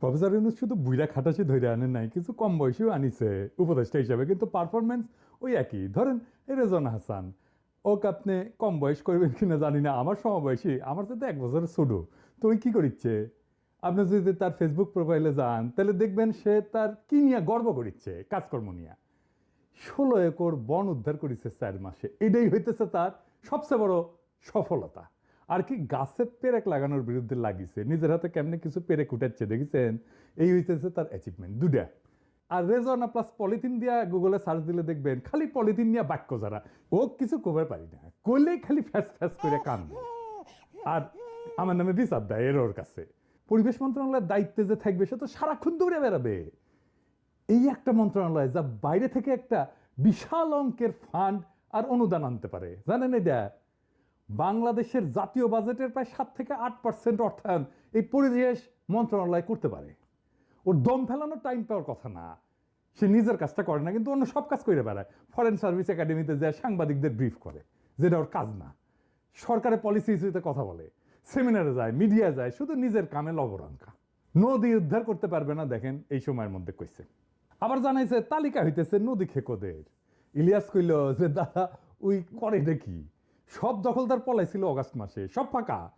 Professor Yunus শুধু বুইরা খাটাসি ধরে আনেন নাই, কিছু কম বয়সীও আনিছে। উপদেষ্টা হিসাবে কিন্তু পারফরমেন্স ওই একই। ধরেন, রেজন হাসান ওকে আপনি কম বয়স করবেন কিনা জানি না, আমার সমবয়সী, আমার সাথে এক বছর ছোটো, তো ওই কী করিচ্ছে? আপনি যদি তার ফেসবুক প্রোফাইলে যান, তাহলে দেখবেন সে তার কি নিয়ে গর্ব করিচ্ছে, কাজকর্ম নিয়ে। ষোলো একর বন উদ্ধার করেছে চার মাসে। এটাই হইতেছে তার সবচেয়ে বড় সফলতা। আর কি গাছে পেরেক লাগানোর বিরুদ্ধে লাগিছে। নিজের হাতে কেমনে কিছু পেরেক উঠাচ্ছে, দেখেছেন? এই হইতেছে তার অ্যাচিভমেন্ট দুটা আর রেজনা প্লাস পলিথিন দিয়া গুগলে সার্চ দিলে দেখবেন, খালি পলিথিন নিয়ে বাক্য যারা, ও কিছু কবে পারি না। কইলেই খালি ফ্যাস ফ্যাস করে কান আর আমার নামে বিচার দেয় এর ওর কাছে। পরিবেশ মন্ত্রণালয়ের দায়িত্বে যে থাকবে, সে তো সারাক্ষণ দৌড়ে বেড়াবে। এই একটা মন্ত্রণালয় যা বাইরে থেকে একটা বিশাল অঙ্কের ফান্ড আর অনুদান আনতে পারে। জানেন এটা? বাংলাদেশের জাতীয় বাজেটের প্রায় সাত থেকে আট পার্সেন্ট অর্থায়ন এই পরিবেশ মন্ত্রণালয় করতে পারে। ওর দম ফেলানোর টাইম পাওয়ার কথা না। সে নিজের কাজটা করে না, কিন্তু অন্য সব কাজ করে বেড়ায়। ফরেন সার্ভিস একাডেমিতে যায়, সাংবাদিকদের ব্রিফ করে, যেটা ওর কাজ না। সরকারের পলিসি ইস্যুতে কথা বলে সেমিনারে যায় মিডিয়া যায়, শুধু নিজের কামে লবরঙ্কা নদী উদ্ধার করতে পারবে না, দেখেন, এই সময়ের মধ্যে কইছে। আবার জানাইছে, তালিকা হইতেছে নদী খেকোদের। ইলিয়াস কইল যে, দাদা, ওই করে দেখি সব দখলদার পলাইছিল অগাস্ট মাসে, সব ফাঁকা।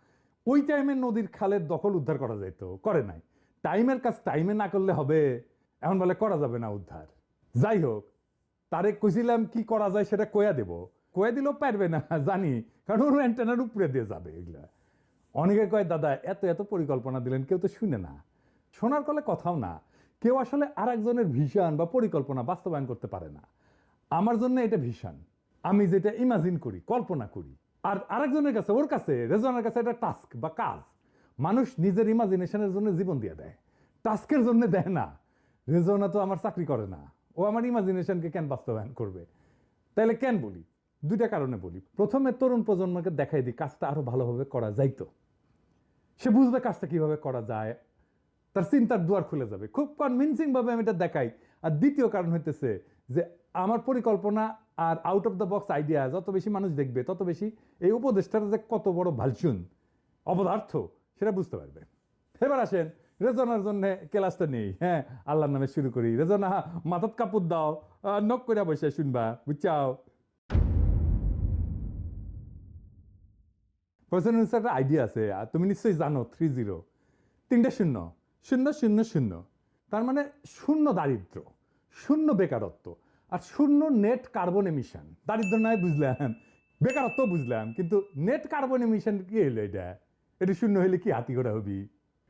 ওই টাইমে নদীর খালের দখল উদ্ধার করা যাইতো, করে নাই। টাইমের কাজ টাইমে না করলে হবে, এখন বলে করা যাবে না উদ্ধার। যাই হোক তারে কইছিলাম কি করা যায় সেটা কয়া দেব। কয়া দিলেও পারবে না, জানি, কারণ ওর অ্যান্টেনার উপরে দিয়ে যাবে এগুলা। অনেকে কয়, দাদা, এত এত পরিকল্পনা দিলেন, কেউ তো শুনে না। শোনার কলে কথাও না। কেউ আসলে আর একজনের ভিশন বা পরিকল্পনা বাস্তবায়ন করতে পারে না। আমার জন্য এটা ভিশন। আমি যেটা ইমাজিন করি, কল্পনা করি, আর আরেকজনের কাছে, ওর কাছে রেজনের কাছে এটা টাস্ক বা কাজ। মানুষ নিজের ইমাজিনেশনের জন্য জীবন দিয়ে দেয়। টাস্কের জন্য দেয় না। রেজনা তো আমার চাকরি করে না। ও আমার ইমাজিনেশনকে কেন বাস্তবায়ন করবে। তাহলে কেন বলি? দুইটা কারণে বলি। প্রথমে তরুণ প্রজন্মকে দেখাই দিই, কাজটা আরও ভালোভাবে করা যাইতো। সে বুঝবে কাজটা কীভাবে করা যায়। তার চিন্তার দুয়ার খুলে যাবে। খুব কনভিনসিং ভাবে আমি এটা দেখাই। আর দ্বিতীয় কারণ হইতেছে যে আমার পরিকল্পনা আর out of the box idea যত বেশি মানুষ দেখবে, তত বেশি এই উপদেশটার যে কত বড় ভালচুন, অপদার্থ, সেটা বুঝতে পারবে। এবার আসেন, রেজনার জন্য ক্লাসটা নেই হ্যাঁ আল্লাহর নামে শুরু করি। রেজনা, মাথাত কাপড় দাও নখ করে বসে শুনবা, বুঝছাও? একটা আইডিয়া আছে, আর তুমি নিশ্চয়ই জানো থ্রি জিরো তিনটা শূন্য শূন্য শূন্য শূন্য। তার মানে শূন্য দারিদ্র, শূন্য বেকারত্ব। আর শূন্য নেট কার্বন এমিশন দারিদ্র নয় বুঝলাম, বেকারত্ব বুঝলাম, কিন্তু নেট কার্বন এমিশন কি হলো এটা? এটা শূন্য হলে কি হাতি করে হবি?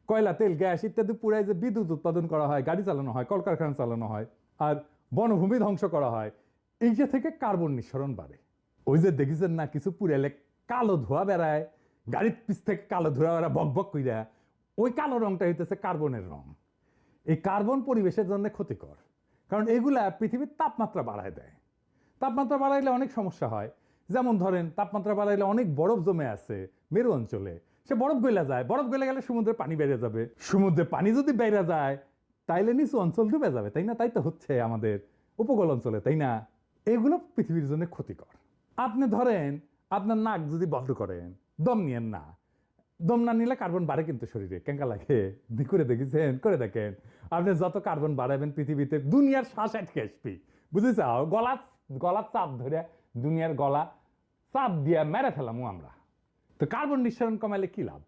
কয়লা, তেল, গ্যাস ইত্যাদি পুরাই যে বিদ্যুৎ উৎপাদন করা হয়, গাড়ি চালানো হয়, কলকারখানা চালানো হয়, আর বনভূমি ধ্বংস করা হয় এই যে থেকে কার্বন নিঃসরণ বাড়ে। ওই যে দেখেছেন না, কিছু পুরাইলে কালো ধোয়া বেড়ায়, গাড়ির পিছ থেকে কালো ধোয়া বেড়ায় বক বক কইরা, ওই কালো রংটা হইতেছে কার্বনের রং। এই কার্বন পরিবেশের জন্য ক্ষতিকর। কারণ এগুলা পৃথিবীর তাপমাত্রা বাড়ায় দেয়। তাপমাত্রা বাড়াইলে অনেক সমস্যা হয়। যেমন ধরেন, তাপমাত্রা বাড়াইলে অনেক বরফ জমে আছে মেরু অঞ্চলে। সে বরফ গলে যায়। বরফ গলে গেলে সমুদ্রের পানি বেড়ে যাবে। সমুদ্রে পানি যদি বেড়ে যায়, তাইলে নিচু অঞ্চল ডুবে যাবে, তাই না? তাই তো হচ্ছে আমাদের উপকূল অঞ্চলে, তাই না? এগুলো পৃথিবীর জন্য ক্ষতিকর। আপনি ধরেন, আপনার নাক যদি বন্ধ করেন, দম নিয়েন না। দম না নিলে কার্বন বাড়ে কিন্তু শরীরে। কেঙ্কা লাগে? করে দেখেছেন? করে দেখেন। আপনি যত কার্বন বাড়াবেন, পৃথিবীতে দুনিয়ার শ্বাস আটকে আসবি। বুঝেছাও গলা গলা চাপ ধরে দুনিয়ার গলা চাপ দিয়ে মেরে ফেলামু আমরা। তো কার্বন নিঃসরণ কমাইলে কি লাভ?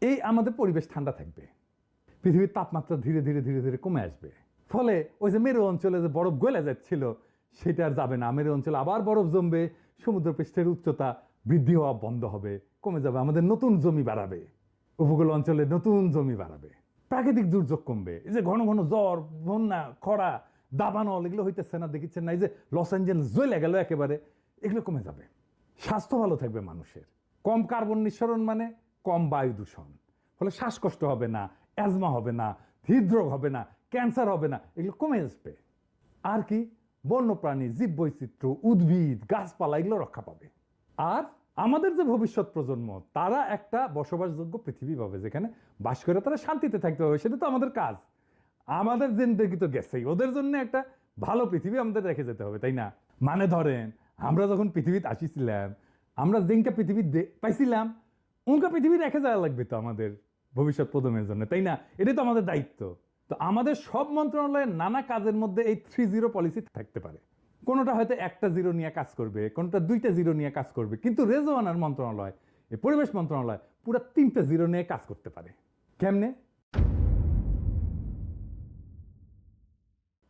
এই আমাদের পরিবেশ ঠান্ডা থাকবে। পৃথিবীর তাপমাত্রা ধীরে ধীরে ধীরে ধীরে কমে আসবে। ফলে ওই যে মেরু অঞ্চলে যে বরফ গলে যাচ্ছিল সেটা আর যাবে না। মেরু অঞ্চলে আবার বরফ জমবে। সমুদ্রপৃষ্ঠের উচ্চতা বৃদ্ধি হওয়া বন্ধ হবে, কমে যাবে, আমাদের নতুন জমি বাড়াবে, উপকূল অঞ্চলে নতুন জমি বাড়াবে, প্রাকৃতিক দুর্যোগ কমবে। এই যে ঘন ঘন জ্বর, বন্যা, খরা, দাবানল, এগুলো হইতেছে না, দেখিচ্ছেন না, এই যে লস অ্যাঞ্জেলস জ্বলে গেল একেবারে, এগুলো কমে যাবে। স্বাস্থ্য ভালো থাকবে মানুষের। কম কার্বন নিঃসরণ মানে কম বায়ু দূষণ। ফলে শ্বাসকষ্ট হবে না, অ্যাজমা হবে না, হৃদরোগ হবে না, ক্যান্সার হবে না, এগুলো কমে আসবে। আর কি? বন্যপ্রাণী জীব বৈচিত্র্য উদ্ভিদ, গাছপালা এগুলো রক্ষা পাবে। আর আমাদের যে ভবিষ্যৎ প্রজন্ম, তারা একটা বসবাসযোগ্য পৃথিবী পাবে, যেখানে বাস করে তারা শান্তিতে থাকতে হবে সেটা তো আমাদের কাজ। আমাদের জিন্দগি তো গেছেই, ওদের জন্য একটা ভালো পৃথিবী আমাদের রেখে যেতে হবে, তাই না? মানে ধরেন, আমরা যখন পৃথিবীতে আসিছিলাম, আমরা যেনকে পৃথিবী পাইছিলাম উনকা পৃথিবী রেখে যাওয়া লাগবে তো আমাদের ভবিষ্যৎ প্রজন্মের জন্য, তাই না? এটাই তো আমাদের দায়িত্ব। তো আমাদের সব মন্ত্রণালয়ের নানা কাজের মধ্যে এই থ্রি জিরো পলিসি থাকতে পারে। কোনোটা হয়তো একটা জিরো নিয়ে কাজ করবে, কোনোটা দুইটা জিরো নিয়ে কাজ করবে, কিন্তু রেজওয়ানার মন্ত্রণালয়, এই পরিবেশ মন্ত্রণালয় পুরো তিনটা জিরো নিয়ে কাজ করতে পারে। কেমনে?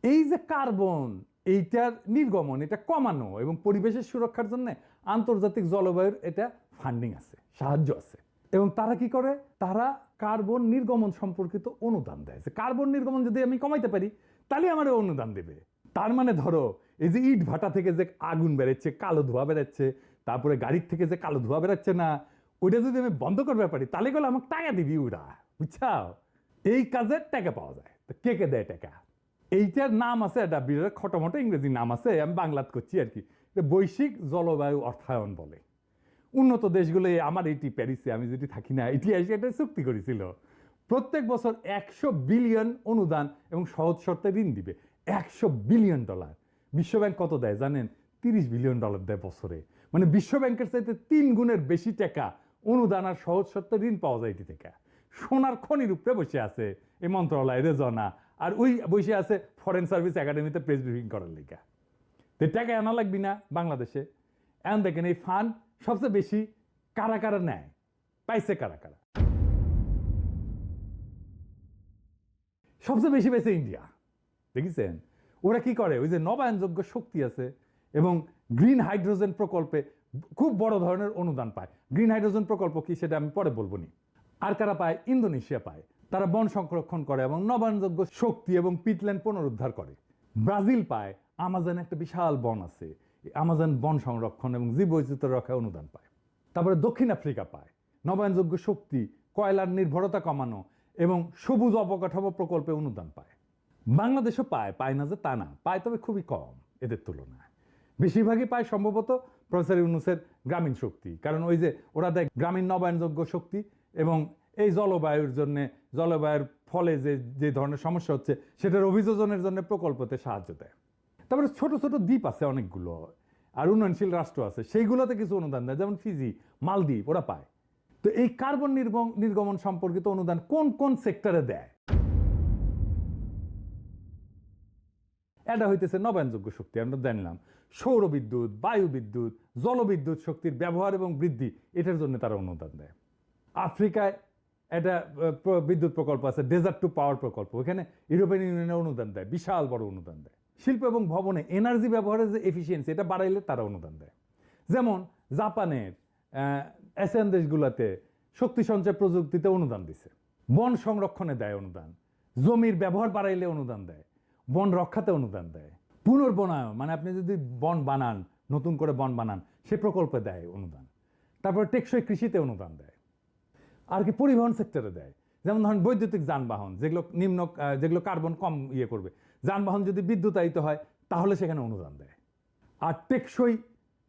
এই যে কার্বন, এইটার নির্গমন, এটা কমানো এবং পরিবেশের সুরক্ষার জন্য আন্তর্জাতিক জলবায়ুর এটা ফান্ডিং আছে, সাহায্য আছে। এবং তারা কি করে? তারা কার্বন নির্গমন সম্পর্কিত অনুদান দেয়। যে কার্বন নির্গমন যদি আমি কমাইতে পারি, তাহলে আমার অনুদান দেবে। তার মানে ধরো, এই যে ইট ভাটা থেকে যে আগুন বেরোচ্ছে, কালো ধোঁয়া বেরোচ্ছে, তারপরে গাড়ির থেকে যে কালো ধোঁয়া বেরোচ্ছে না, ওইটা যদি আমি বন্ধ করতে পারি, তাহলে গেলে আমাকে টাকা দিবি ওরা, বুঝছাও? এই কাজের টাকা পাওয়া যায়। তো কে কে দেয় টাকা? এইটার নাম আছে একটা বিরাট খটোমটো ইংরেজি নাম আছে, আমি বাংলাত করছি আর কি। বৈশ্বিক জলবায়ু অর্থায়ন বলে। উন্নত দেশগুলো আমার এটি প্যারিসে, আমি যেটি থাকি না, এটি এসে এটা চুক্তি করেছিল। প্রত্যেক বছর একশো বিলিয়ন অনুদান এবং সহজ শর্তে ঋণ দিবে। একশো বিলিয়ন ডলার। বিশ্বব্যাংক কত দেয় জানেন? তিরিশ বিলিয়ন ডলার দেয় বছরে। মানে বিশ্বব্যাংকের চাইতে তিন গুণের বেশি টাকা অনুদান আর সহজ শর্তে ঋণ পাওয়া যায় এটি থেকে। সোনার খনির উপরে বসে আছে এই মন্ত্রণালয়, রেজনা। আর ওই বসে আছে ফরেন সার্ভিস একাডেমিতে প্রেস ব্রিফিং করার লেখা তো টাকা আনা লাগবি না বাংলাদেশে। এখন দেখেন এই ফান্ড সবচেয়ে বেশি কারা কারা নেয়? পাইছে কারা কারা? সবচেয়ে বেশি পেয়েছে ইন্ডিয়া। দেখেছেন? ওরা কি করে? ওই যে নবায়নযোগ্য শক্তি আছে এবং গ্রিন হাইড্রোজেন প্রকল্পে খুব বড় ধরনের অনুদান পায়। গ্রিন হাইড্রোজেন প্রকল্প কি সেটা আমি পরে বলব নি। আর কারা পায়? ইন্দোনেশিয়া পায়। তারা বন সংরক্ষণ করে এবং নবায়নযোগ্য শক্তি এবং পিটল্যান্ড পুনরুদ্ধার করে। ব্রাজিল পায়। আমাজন একটা বিশাল বন আছে। আমাজন বন সংরক্ষণ এবং জীববৈচিত্র্য রক্ষায় অনুদান পায়। তারপরে দক্ষিণ আফ্রিকা পায়। নবায়নযোগ্য শক্তি, কয়লার নির্ভরতা কমানো এবং সবুজ অবকাঠামো প্রকল্পে অনুদান পায়। বাংলাদেশও পায় পায় না যে তা না, পায় তবে খুবই কম এদের তুলনায়। বেশিরভাগই পায় সম্ভবত প্রফেসর ইউনুসের গ্রামীণ শক্তি, কারণ ওই যে ওরা দেয় গ্রামীণ নবায়নযোগ্য শক্তি এবং এই জলবায়ুর জন্য, জলবায়ুর ফলে যে যে ধরনের সমস্যা হচ্ছে, সেটার অভিযোজনের জন্য প্রকল্পতে সাহায্য দেয়। তারপরে ছোট ছোট দ্বীপ আছে অনেকগুলো, আর উন্নয়নশীল রাষ্ট্র আছে, সেইগুলোতে কিছু অনুদান দেয়। যেমন ফিজি, মালদ্বীপ, ওরা পায়। তো এই কার্বন নির্গম, নির্গমন সম্পর্কিত অনুদান কোন কোন সেক্টরে দেয়? এটা হইতেছে নবায়নযোগ্য শক্তি, আমরা জানলাম। সৌর বিদ্যুৎ, বায়ু বিদ্যুৎ জলবিদ্যুৎ শক্তির ব্যবহার এবং বৃদ্ধি, এটার জন্য তারা অনুদান দেয়। আফ্রিকায় প্র- বিদ্যুৎ প্রকল্প আছে ডেজার্ট টু পাওয়ার প্রকল্প। ওখানে ইউরোপিয়ান ইউনিয়নের অনুদান দেয়, বিশাল বড় অনুদান দেয়। শিল্প এবং ভবনে এনার্জি ব্যবহারের যে এফিসিয়েন্সি এটা বাড়াইলে তারা অনুদান দেয়। যেমন জাপানের এশিয়ান দেশগুলোতে শক্তি সঞ্চয় প্রযুক্তিতে অনুদান দিছে। বন সংরক্ষণে দেয় অনুদান। জমির ব্যবহার বাড়াইলে অনুদান দেয়। বন রক্ষাতে অনুদান দেয়। পুনর্বনায়ন মানে আপনি যদি বন বানান, নতুন করে বন বানান, সে প্রকল্পে দেয় অনুদান। তারপর টেকসই কৃষিতে অনুদান দেয়। আর কি পরিবহন সেক্টরে দেয়। যেমন ধরেন বৈদ্যুতিক যানবাহন, যেগুলো নিম্ন যেগুলো কার্বন কম ইয়ে করবে। যানবাহন যদি বিদ্যুতায়িত হয়, তাহলে সেখানে অনুদান দেয়। আর টেকসই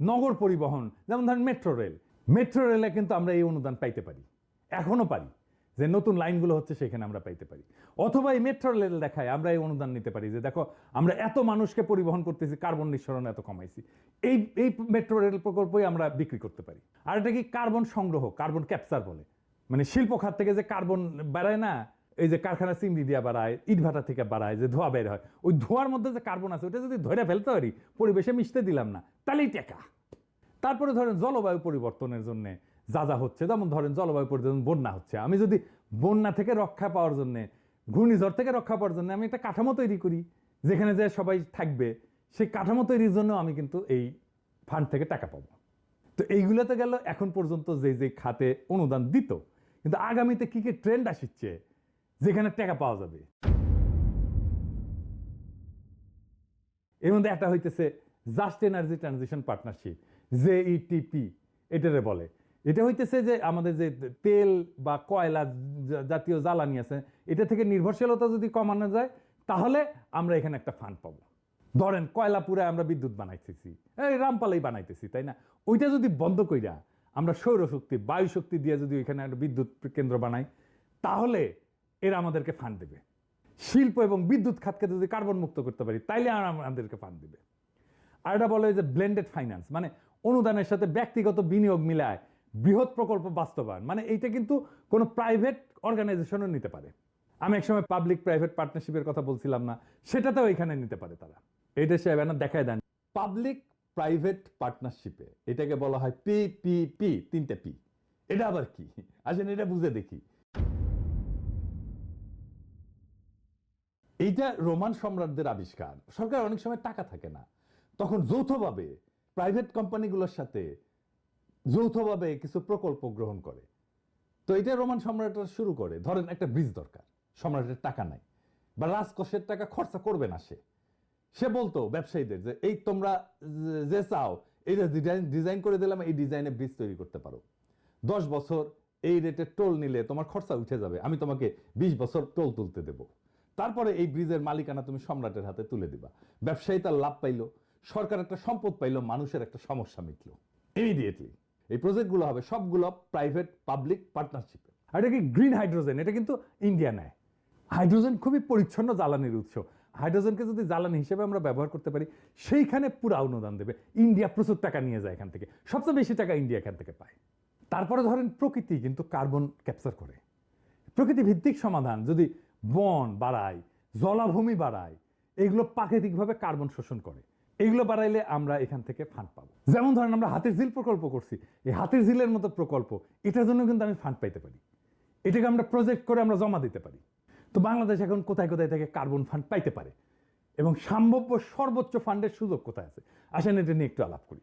নগর পরিবহন, যেমন ধরেন মেট্রো রেল, মেট্রো রেলে কিন্তু আমরা এই অনুদান পাইতে পারি। এখনও পারি যে নতুন লাইনগুলো হচ্ছে সেখানে আমরা পাইতে পারি। অথবা এই মেট্রো রেল দেখায় আমরা এই অনুদান নিতে পারি যে, দেখো, আমরা এত মানুষকে পরিবহন করতেছি, কার্বন নিঃসরণ এত কমাইছি। এই এই মেট্রো রেল প্রকল্পই আমরা বিক্রি করতে পারি। আর এটা কি কার্বন সংগ্রহ, কার্বন ক্যাপচার বলে। মানে শিল্প খাত থেকে যে কার্বন বাড়ায় না এই যে কারখানা চিমনি দিয়া বাড়ায়, ইট ভাটা থেকে বাড়ায়, যে ধোঁয়া বের হয়, ওই ধোঁয়ার মধ্যে যে কার্বন আছে ওটা যদি ধরে ফেলতে পারি, পরিবেশে মিশতে দিলাম না, তাহলেই টেকা। তারপরে ধরেন জলবায়ু পরিবর্তনের জন্য যা যা হচ্ছে, যেমন ধরেন জলবায়ু পরিবর্তন, বন্যা হচ্ছে। আমি যদি বন্যা থেকে রক্ষা পাওয়ার জন্য, ঘূর্ণিঝড় থেকে রক্ষা পাওয়ার জন্য আমি একটা কাঠামো তৈরি করি, যেখানে যে সবাই থাকবে, সেই কাঠামো তৈরির জন্য আমি কিন্তু এই ফান্ড থেকে টাকা পাবো। তো এইগুলোতে গেল, এখন পর্যন্ত যে যে খাতে অনুদান দিত, কিন্তু আগামীতে কি কি ট্রেন্ড আসছে যেখানে টাকা পাওয়া যাবে। এর মধ্যে একটা হইতেছে just energy transition partnership J JETP এটারে বলে। এটা হইতেছে যে আমাদের যে তেল বা কয়লা জাতীয় জ্বালানি আছে, এটা থেকে নির্ভরশীলতা যদি কমানো যায়, তাহলে আমরা এখানে একটা ফান্ড পাবো। ধরেন কয়লা পুরে আমরা বিদ্যুৎ বানাইতেছি। রামপালাই বানাইতেছি, তাই না? ওইটা যদি বন্ধ কইরা আমরা সৌরশক্তি বায়ু শক্তি দিয়ে যদি ওইখানে একটা বিদ্যুৎ কেন্দ্র বানাই, তাহলে এরা আমাদেরকে ফান্ড দেবে। শিল্প এবং বিদ্যুৎ খাতকে যদি কার্বন মুক্ত করতে পারি, তাইলে আমাদেরকে ফান্ড দিবে। আর এটা বলে যে ব্লেন্ডেড ফাইন্যান্স মানে অনুদানের সাথে ব্যক্তিগত বিনিয়োগ মিলায় বৃহৎ প্রকল্প বাস্তবায়ন মানে এইটা কিন্তু কোনো প্রাইভেট অর্গানাইজেশনও নিতে পারে। আমি একসময় পাবলিক প্রাইভেট পার্টনারশিপের কথা বলছিলাম না, সেটাতেও এখানে নিতে পারে তারা। এইটা সে ব্যানার দেখায় দেন। পাবলিক প্রাইভেট পার্টনারশিপে এটাকে বলা হয় পি পি পি তিনটে পি এটা আবার কি? আসেন এটা বুঝে দেখি। এইটা রোমান সম্রাটদের আবিষ্কার। সরকার অনেক সময় টাকা থাকে না। তখন যৌথভাবে প্রাইভেট কোম্পানিগুলোর সাথে যৌথভাবে কিছু প্রকল্প গ্রহণ করে। তো এটা রোমান সম্রাটরা শুরু করে। ধরেন একটা ব্রিজ দরকার। সম্রাটের টাকা নাই। বা রাজকোষের টাকা খরচা করবে না সে। সে বলতো ব্যবসায়ীদের যে, এই তোমরা যে- চাও, এই ডিজাইন ডিজাইন করে দিলাম, এই ডিজাইনে ব্রিজ তৈরি করতে পারো। দশ বছর এই রেটে টোল নিলে তোমার খরচা উঠে যাবে। আমি তোমাকে বিশ বছর টোল তুলতে দেব। তারপরে এই ব্রিজের মালিকানা তুমি সম্রাটের হাতে তুলে দিবা। ব্যবসায়ী তার লাভ পাইলো, সরকার একটা সম্পদ পাইলো, মানুষের একটা সমস্যা মিটলো। ইমিডিয়েটলি এই প্রজেক্টগুলো হবে সবগুলো প্রাইভেট পাবলিক পার্টনারশিপে আর এটা কি গ্রিন হাইড্রোজেন এটা কিন্তু ইন্ডিয়া নেয়। হাইড্রোজেন খুবই পরিচ্ছন্ন জ্বালানির উৎস। হাইড্রোজেনকে যদি জ্বালানি হিসেবে আমরা ব্যবহার করতে পারি, সেইখানে পুরো অনুদান দেবে। ইন্ডিয়া প্রচুর টাকা নিয়ে যায় এখান থেকে। সবচেয়ে বেশি টাকা ইন্ডিয়া এখান থেকে পায়। তারপরে ধরেন প্রকৃতি কিন্তু কার্বন ক্যাপচার করে। প্রকৃতি ভিত্তিক সমাধান, যদি বন বাড়ায়, জলাভূমি বাড়ায়, এগুলো প্রাকৃতিকভাবে কার্বন শোষণ করে। এগুলো বাড়াইলে আমরা এখান থেকে ফান্ড পাবো। যেমন ধরেন আমরা হাতের ঝিল প্রকল্প করছি। এই হাতের ঝিলের মতো প্রকল্প, এটার জন্য কিন্তু আমি ফান্ড পাইতে পারি। এটাকে আমরা প্রজেক্ট করে আমরা জমা দিতে পারি। তো বাংলাদেশ এখন কোথায় কোথায় থেকে কার্বন ফান্ড পাইতে পারে? এবং সম্ভাব্য সর্বোচ্চ ফান্ডের সুযোগ কোথায় আছে? আসেন এটা নিয়ে একটু আলাপ করি।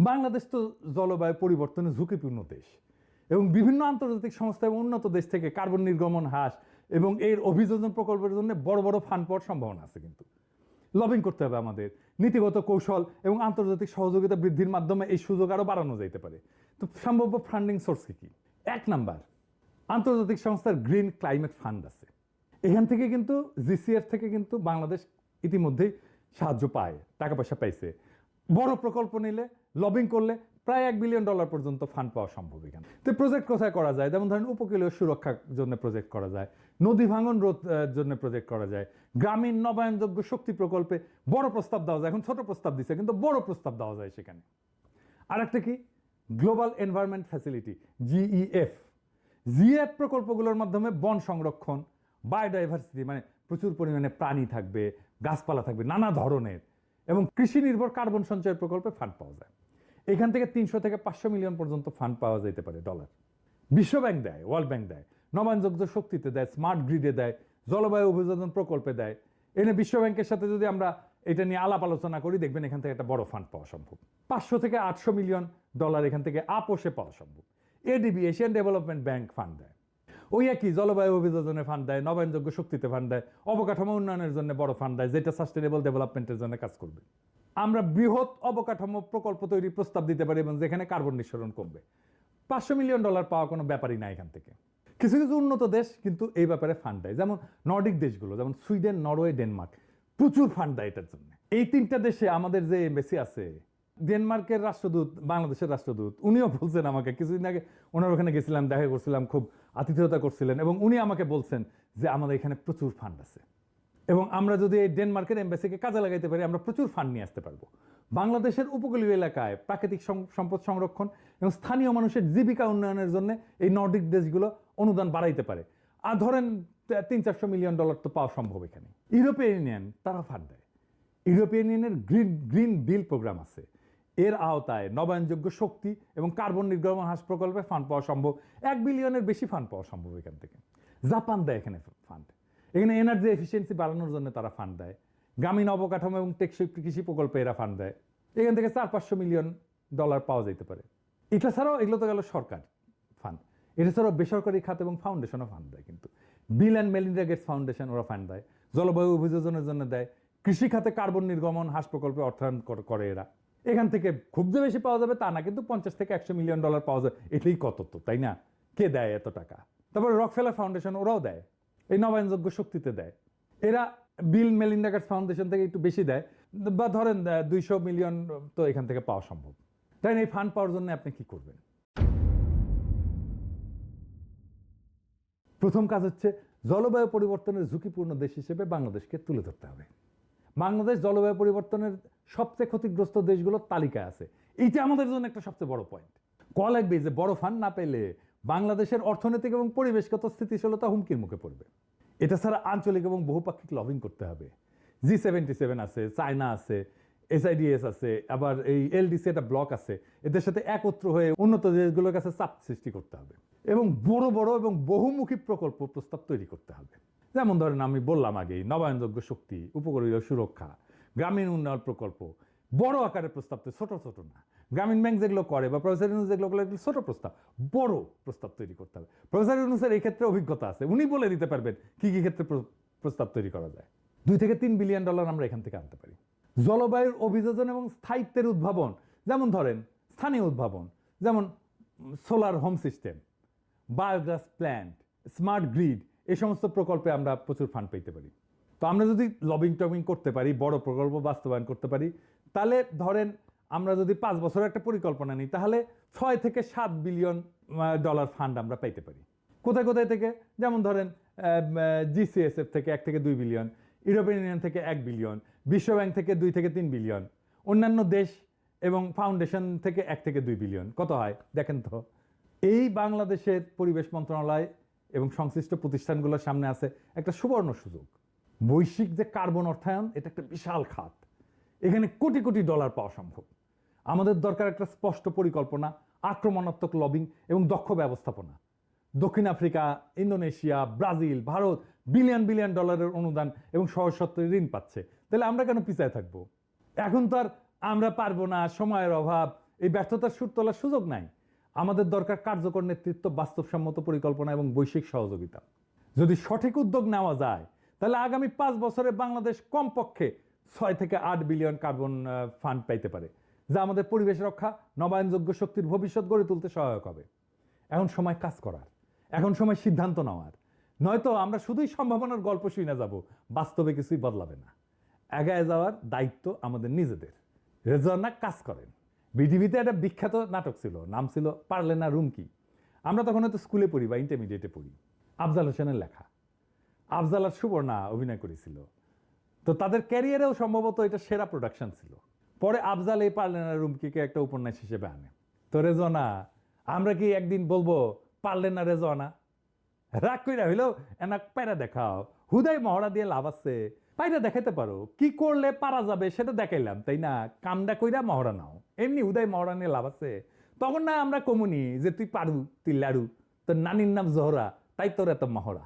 বাংলাদেশ তো জলবায়ু পরিবর্তনের ঝুঁকিপূর্ণ দেশ। এবং বিভিন্ন আন্তর্জাতিক সংস্থা এবং উন্নত দেশ থেকে কার্বন নির্গমন হ্রাস এবং এর অভিযোজন প্রকল্পের জন্য বড় বড় ফান্ড পাওয়ার সম্ভাবনা আছে কিন্তু। লবিং করতে হবে আমাদের। নীতিগত কৌশল এবং আন্তর্জাতিক সহযোগিতা বৃদ্ধির মাধ্যমে এই সুযোগ আরও বাড়ানো যাইতে পারে। তো সম্ভাব্য ফান্ডিং সোর্স কি এক নাম্বার, আন্তর্জাতিক সংস্থার গ্রিন ক্লাইমেট ফান্ড আছে। এখান থেকে কিন্তু জিসিএফ থেকে কিন্তু বাংলাদেশ ইতিমধ্যেই সাহায্য পায়, টাকা পয়সা পাইছে। বড় প্রকল্প নিলে লবিং করলে প্রায় এক বিলিয়ন ডলার পর্যন্ত ফান্ড পাওয়া সম্ভব এখানে। তো প্রজেক্ট কোথায় করা যায়? যেমন ধরেন উপকূলীয় সুরক্ষার জন্য প্রজেক্ট করা যায়, নদী ভাঙন রোধ জন্য প্রজেক্ট করা যায়, গ্রামীণ নবায়নযোগ্য শক্তি প্রকল্পে বড় প্রস্তাব দেওয়া যায়। এখন ছোট প্রস্তাব দিচ্ছে কিন্তু বড় প্রস্তাব দেওয়া যায় সেখানে। আর একটা কি global environment facility GEF GF প্রকল্পগুলোর মাধ্যমে বন সংরক্ষণ বায়োডাইভার্সিটি মানে প্রচুর পরিমাণে প্রাণী থাকবে, গাছপালা থাকবে, নানা ধরনের, এবং কৃষি নির্ভর কার্বন সঞ্চয় প্রকল্পে ফান্ড পাওয়া যায়। এখান থেকে তিনশো থেকে পাঁচশো মিলিয়ন পর্যন্ত ফান্ড পাওয়া যেতে পারে ডলার বিশ্ব ব্যাংক দেয় ওয়ার্ল্ড ব্যাংক দেয়, নবায়নযোগ্য শক্তিতে দেয় স্মার্ট গ্রিডে দেয়, জলবায়ু অভিযোজন প্রকল্পে দেয়। এনে বিশ্ব ব্যাংকের সাথে যদি আমরা এটা নিয়ে আলাপ আলোচনা করি, দেখবেন এখান থেকে একটা বড় ফান্ড পাওয়া সম্ভব। পাঁচশো থেকে আটশো মিলিয়ন ডলার এখান থেকে আপোষে পাওয়া সম্ভব। ADB Asian development bank fund দেয়। ওই একই জলবায়ু অভিযোজনে ফান্ড দেয়, নবায়নযোগ্য শক্তিতে ফান্ড দেয়, অবকাঠামো উন্নয়নের জন্য বড় ফান্ড দেয়, যেটা সাস্টেনেবল ডেভেলপমেন্টের জন্য কাজ করবে। আমরা বৃহৎ অবকাঠামো প্রকল্প তৈরির প্রস্তাব দিতে পারি এবং যেখানে কার্বন নিঃসরণ কমবে। পাঁচশো মিলিয়ন ডলার পাওয়া কোনো ব্যাপারই না এখান থেকে। কিছু কিছু উন্নত দেশ কিন্তু এই ব্যাপারে ফান্ড দেয়। যেমন নর্ডিক দেশগুলো, যেমন সুইডেন, নরওয়ে, ডেনমার্ক। প্রচুর ফান্ড দেয় এটার জন্য। এই তিনটা দেশে আমাদের যে এমবেসি আছে, ডেনমার্কের রাষ্ট্রদূত, বাংলাদেশের রাষ্ট্রদূত, উনিও বলছেন আমাকে, কিছুদিন আগে ওনার ওখানে গেছিলাম, দেখা করছিলাম, খুব আতিথেয়তা করছিলেন এবং উনি আমাকে বলছেন যে আমাদের এখানে প্রচুর ফান্ড আছে। এবং আমরা যদি এই ডেনমার্কের এম্বাসিকে কাজে লাগাইতে পারি, আমরা প্রচুর ফান্ড নিয়ে আসতে পারব। বাংলাদেশের উপকূলীয় এলাকায় প্রাকৃতিক সম্পদ সংরক্ষণ এবং স্থানীয় মানুষের জীবিকা উন্নয়নের জন্য এই নর্ডিক দেশগুলো অনুদান বাড়াইতে পারে। আর ধরেন তিন চারশো মিলিয়ন ডলার তো পাওয়া সম্ভব এখানে। ইউরোপিয়ান ইউনিয়ন তারা ফান্ড দেয়। ইউরোপিয়ান ইউনিয়নের গ্রিন গ্রিন বিল প্রোগ্রাম আছে। এর আওতায় নবায়নযোগ্য শক্তি এবং কার্বন নির্গমন হ্রাস প্রকল্পে ফান্ড পাওয়া সম্ভব। এক বিলিয়নের বেশি ফান্ড পাওয়া সম্ভব এখান থেকে। জাপান দেয় এখানে ফান্ড এখানে এনার্জি এফিসিয়েন্সি বাড়ানোর জন্য তারা ফান্ড দেয়। গ্রামীণ অবকাঠামো এবং টেকসই কৃষি প্রকল্পে এরা ফান্ড দেয়। এখান থেকে চার পাঁচশো মিলিয়ন ডলার পাওয়া যেতে পারে। এটা ছাড়াও এগুলো তো গেল সরকার ফান্ড এটা ছাড়াও বেসরকারি খাত এবং ফাউন্ডেশনও ফান্ড দেয় কিন্তু। Bill and Melinda Gates foundation ওরা ফান্ড দেয়। জলবায়ু অভিযোজনের জন্য দেয়। কৃষি খাতে কার্বন নির্গমন, হ্রাস প্রকল্পে অর্থায়ন করে এরা। এখান থেকে খুব যে বেশি পাওয়া যাবে তা না, কিন্তু পঞ্চাশ থেকে একশো মিলিয়ন ডলার পাওয়া যায় এটাই কত তো তাই না? কে দেয় এত টাকা? তারপরে রকফেলার ফাউন্ডেশন ওরাও দেয়। এই নবায়নযোগ্য শক্তিতে দেয়। এরা বিল মেলিন্ডা গেটস ফাউন্ডেশন থেকে একটু বেশি দেয়, বা ধরেন দুইশো মিলিয়ন তো এখান থেকে পাওয়া সম্ভব। তাই এই ফান্ড পাওয়ার জন্য আপনি কি করবেন? প্রথম কাজ হচ্ছে জলবায়ু পরিবর্তনের ঝুঁকিপূর্ণ দেশ হিসেবে বাংলাদেশকে তুলে ধরতে হবে। বাংলাদেশ জলবায়ু পরিবর্তনের সবচেয়ে ক্ষতিগ্রস্ত দেশগুলোর তালিকায় আছে। এইটা আমাদের জন্য একটা সবচেয়ে বড় পয়েন্ট ক লাগবে যে বড় ফান্ড না পেলে বাংলাদেশের অর্থনৈতিক এবং পরিবেশগত স্থিতিশীলতা হুমকির মুখে পড়বে। এটা ছাড়া আঞ্চলিক এবং বহুপাক্ষিক লবিং করতে হবে। জি সেভেন্টি সেভেন আছে চায়না আছে এসআইডিএস আছে, আবার এই এলডিসি একটা ব্লক আছে। এদের সাথে একত্র হয়ে উন্নত দেশগুলোর কাছে চাপ সৃষ্টি করতে হবে এবং বড় বড় এবং বহুমুখী প্রকল্প প্রস্তাব তৈরি করতে হবে। যেমন ধরেন আমি বললাম আগেই, নবায়নযোগ্য শক্তি, উপকূলীয় সুরক্ষা, গ্রামীণ উন্নয়ন প্রকল্প, বড় আকারের প্রস্তাব তো ছোট ছোট না। গ্রামীণ ব্যাংক যেগুলো করে বা প্রফেসর ইউনুস যেগুলো করে, এগুলো ছোট প্রস্তাব, বড় প্রস্তাব তৈরি করতে হবে। প্রফেসর ইউনুসের এই ক্ষেত্রে অভিজ্ঞতা আছে, উনি বলে দিতে পারবেন কি কী ক্ষেত্রে প্র- প্রস্তাব তৈরি করা যায়। দুই থেকে তিন বিলিয়ন ডলার আমরা এখান থেকে আনতে পারি। জলবায়ুর অভিযোজন এবং স্থায়িত্বের উদ্ভাবন, যেমন ধরেন স্থানীয় উদ্ভাবন, যেমন solar home system biogas plant smart grid এই সমস্ত প্রকল্পে আমরা প্রচুর ফান্ড পেতে পারি। তো আমরা যদি লবিং টবিং করতে পারি, বড় প্রকল্প বাস্তবায়ন করতে পারি, তাহলে ধরেন আমরা যদি পাঁচ বছরের একটা পরিকল্পনা নিই, তাহলে ছয় থেকে সাত বিলিয়ন ডলার ফান্ড আমরা পাইতে পারি। কোথায় কোথায় থেকে? যেমন ধরেন জিসিএসএফ থেকে এক থেকে দুই বিলিয়ন ইউরোপিয়ান ইউনিয়ন থেকে এক বিলিয়ন, বিশ্বব্যাংক থেকে দুই থেকে তিন বিলিয়ন, অন্যান্য দেশ এবং ফাউন্ডেশন থেকে এক থেকে দুই বিলিয়ন, কত হয়? দেখেন তো। এই বাংলাদেশের পরিবেশ মন্ত্রণালয় এবং সংশ্লিষ্ট প্রতিষ্ঠানগুলোর সামনে আছে একটা সুবর্ণ সুযোগ। বৈশ্বিক যে কার্বন অর্থায়ন, এটা একটা বিশাল খাত। এখানে কোটি কোটি ডলার পাওয়া সম্ভব। আমাদের দরকার একটা স্পষ্ট পরিকল্পনা, আক্রমণাত্মক লবিং এবং দক্ষ ব্যবস্থাপনা। দক্ষিণ Africa, Indonesia, Brazil, Bharat billion billion ডলারের অনুদান এবং সহসত্ত্বে ঋণ পাচ্ছে। তাহলে আমরা কেন পিছায় থাকব? এখন তো আর আমরা পারব না, সময়ের অভাব, এই ব্যর্থতার সুর তোলার সুযোগ নাই। আমাদের দরকার কার্যকর নেতৃত্ব, বাস্তবসম্মত পরিকল্পনা এবং বৈশ্বিক সহযোগিতা। যদি সঠিক উদ্যোগ নেওয়া যায়, তাহলে আগামী পাঁচ বছরে বাংলাদেশ কমপক্ষে ছয় থেকে আট বিলিয়ন কার্বন ফান্ড পাইতে পারে। যা আমাদের পরিবেশ রক্ষা, নবায়নযোগ্য শক্তির ভবিষ্যৎ গড়ে তুলতে সহায়ক হবে। এখন সময় কাজ করার, এখন সময় সিদ্ধান্ত নেওয়ার। নয়তো আমরা শুধুই সম্ভাবনার গল্প শুনে যাব, বাস্তবে কিছুই বদলাবে না। এগায় যাওয়ার দায়িত্ব আমাদের নিজেদের। রেজওয়ানা কাজ করেন। বিটিভিতে একটা বিখ্যাত নাটক ছিল, নাম ছিল পারলে না রুম কি? আমরা তখন হয়তো স্কুলে পড়ি বা ইন্টারমিডিয়েটে পড়ি। আফজাল হোসেনের লেখা। আফজাল আর সুবর্ণা অভিনয় করেছিল। তো তাদের ক্যারিয়ারেও সম্ভবত এটা সেরা প্রোডাকশন ছিল। পরে আফজাল এই পারলেন রুমকিকে একটা উপন্যাস হিসেবে আনে। তো রেজনা, আমরা কি একদিন বলব পারলেন না রেজনা? রাগ কইরা হইল, এনা পায়রা দেখাও, হুদাই মহড়া দিয়ে লাভ আছে। পায়রা দেখাইতে পারো, কি করলে পারা যাবে সেটা দেখাইলাম, তাই না? কামডা কইরা মহড়া নাও। এমনি হুদাই মহড়া নিয়ে লাভ আছে। তখন না আমরা কমুনি যে তুই পারু তুই লাড়ু, তোর নানির নাম জহরা, তাই তোর এত মহড়া।